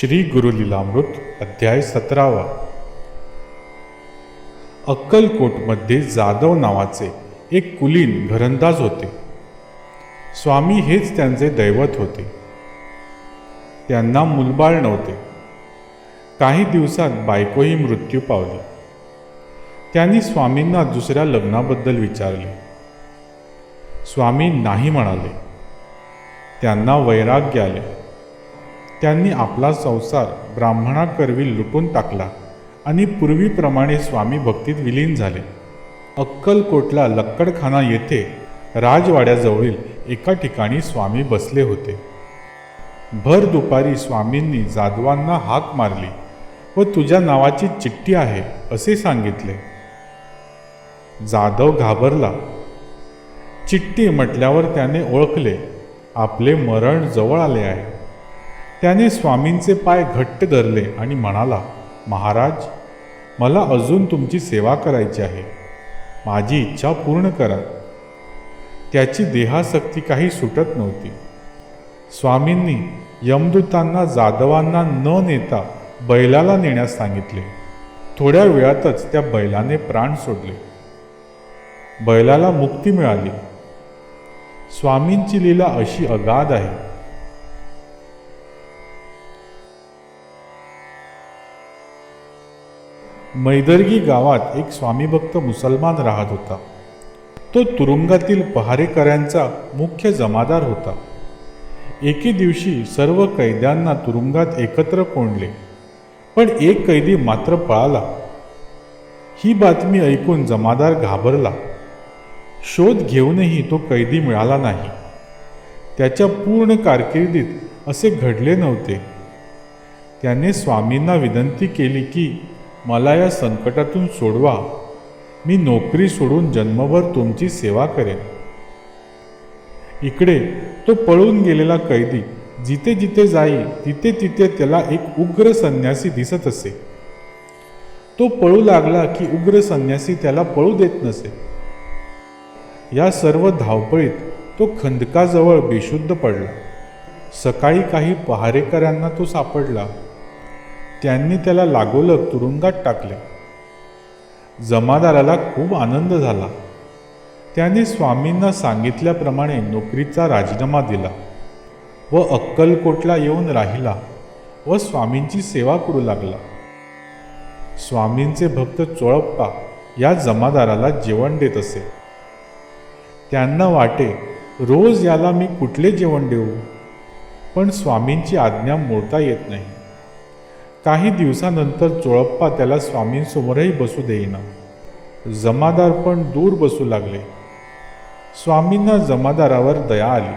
श्री गुरुलीलामृत अध्याय सतरावा. अक्कलकोटमध्ये जाधव नावाचे एक कुलीन घरंदाज होते. स्वामी हेच त्यांचे दैवत होते. त्यांना मुलबाळ नव्हते. काही दिवसात बायकोही मृत्यू पावली. त्यांनी स्वामींना दुसऱ्या लग्नाबद्दल विचारले. स्वामी नाही म्हणाले. त्यांना वैराग्य आले. त्यांनी आपला संसार ब्राह्मणाकरवी लुटून टाकला आणि पूर्वीप्रमाणे स्वामी भक्तीत विलीन झाले. अक्कलकोटला लक्कडखाना येथे राजवाड्याजवळील एका ठिकाणी स्वामी बसले होते. भर दुपारी स्वामींनी जाधवांना हाक मारली व तुझ्या नावाची चिठ्ठी आहे असे सांगितले. जाधव घाबरला. चिठ्ठी म्हटल्यावर त्याने ओळखले आपले मरण जवळ आले आहे. त्याने स्वामींचे पाय घट्ट धरले आणि म्हणाला महाराज मला अजून तुमची सेवा करायची आहे. माझी इच्छा पूर्ण करा. त्याची देहासक्ती काही सुटत नव्हती. स्वामींनी यमदूतांना जाधवांना न नेता बैलाला नेण्यास सांगितले. थोड्या वेळातच त्या बैलाने प्राण सोडले. बैलाला मुक्ती मिळाली. स्वामींची लीला अशी अगाध आहे. मैदर्गी गावात एक स्वामीभक्त मुसलमान राहत होता. तो तुरुंगातील पहारेकऱ्यांचा मुख्य जमादार होता. एके दिवशी सर्व कैद्यांना तुरुंगात एकत्र कोंडले पण एक कैदी मात्र पळाला. ही बातमी ऐकून जमादार घाबरला. शोध घेऊनही तो कैदी मिळाला नाही. त्याच्या पूर्ण कारकिर्दीत असे घडले नव्हते. त्याने स्वामींना विनंती केली की मला या संकटातून सोडवा. मी नोकरी सोडून जन्मभर तुमची सेवा करेन. इकडे तो पळून गेलेला कैदी जिथे जिथे जाई तिथे तिथे त्याला एक उग्र संन्यासी दिसत असे. तो पळू लागला की उग्र संन्यासी त्याला पळू देत नसे. या सर्व धावपळीत तो खंदकाजवळ बेशुद्ध पडला. सकाळी काही पहारेकऱ्यांना तो सापडला. त्यांनी त्याला लागोलग तुरुंगात टाकले. जमादाराला खूप आनंद झाला. त्याने स्वामींना सांगितल्याप्रमाणे नोकरीचा राजीनामा दिला व अक्कलकोटला येऊन राहिला व स्वामींची सेवा करू लागला. स्वामींचे भक्त चोळप्पा या जमादाराला जेवण देत असे. त्यांना वाटे रोज याला मी कुठले जेवण देऊ? पण स्वामींची आज्ञा मोडता येत नाही. काही दिवसानंतर चोळप्पा त्याला स्वामींसमोरही बसू देईना. जमादार पण दूर बसू लागले. स्वामींना जमादारावर दया आली.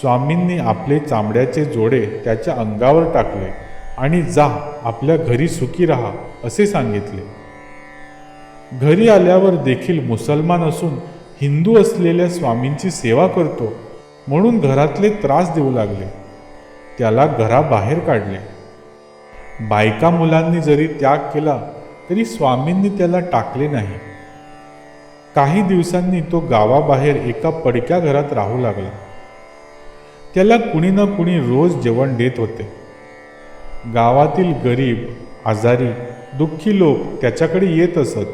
स्वामींनी आपले चामड्याचे जोडे त्याच्या अंगावर टाकले आणि जा आपल्या घरी सुखी राहा असे सांगितले. घरी आल्यावर देखील मुसलमान असून हिंदू असलेल्या स्वामींची सेवा करतो म्हणून घरातले त्रास देऊ लागले. त्याला घराबाहेर काढले. बायका मुलांनी जरी त्याग केला तरी स्वामींनी त्याला टाकले नाही. काही दिवसांनी तो गावाबाहेर एका पडक्या घरात राहू लागला. त्याला कुणी ना कुणी रोज जेवण देत होते. गावातील गरीब आजारी दुःखी लोक त्याच्याकडे येत असत.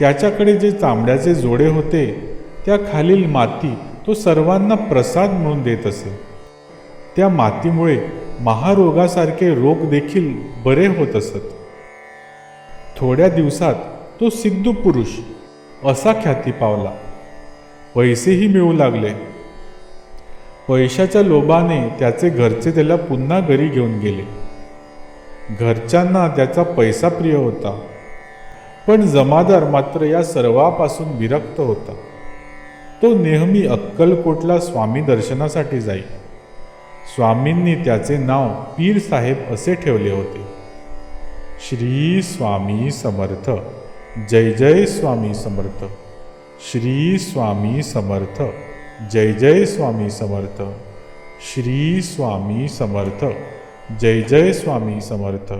त्याच्याकडे जे चांबड्याचे जोडे होते त्या खालील माती तो सर्वांना प्रसाद म्हणून देत असे. त्या मातीमुळे महारोगासारखे रोग देखील बरे होत असत. थोड्या दिवसात तो सिद्धू पुरुष असा ख्याती पावला. पैसेही मिळू लागले. पैशाच्या लोभाने त्याचे घरचे त्याला पुन्हा घरी घेऊन गेले. घरच्यांना त्याचा पैसा प्रिय होता. पण जमादार मात्र या सर्वापासून विरक्त होता. तो नेहमी अक्कलकोटला स्वामी दर्शनासाठी जाई. स्वामींनी त्याचे नाव पीर साहेब असे ठेवले होते. श्री स्वामी समर्थ. जय जय स्वामी समर्थ. श्री स्वामी समर्थ. जय जय स्वामी समर्थ. श्री स्वामी समर्थ. जय जय स्वामी समर्थ.